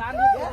দান করব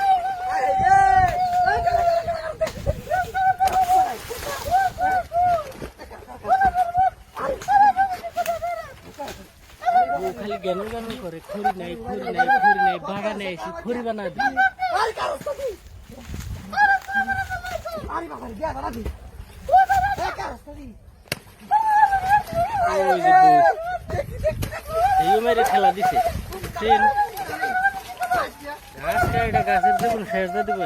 জ্ঞান জ্ঞান করে খড়ি নাই খড়ি নাই খড়ি নাই বাগানে এসে খড়ি বানা দিই। এই মেরে খেলা দিছে। ট্রেন। ঘাস কাটা, গাছের দেখুন শেষ দিয়ে দিব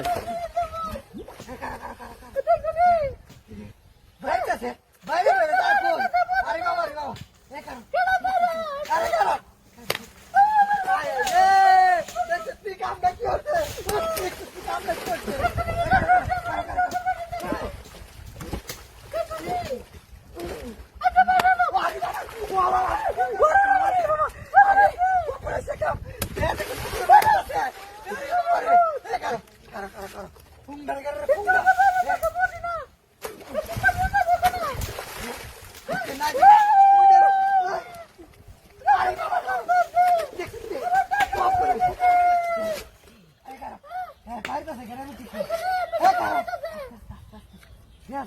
Yeah,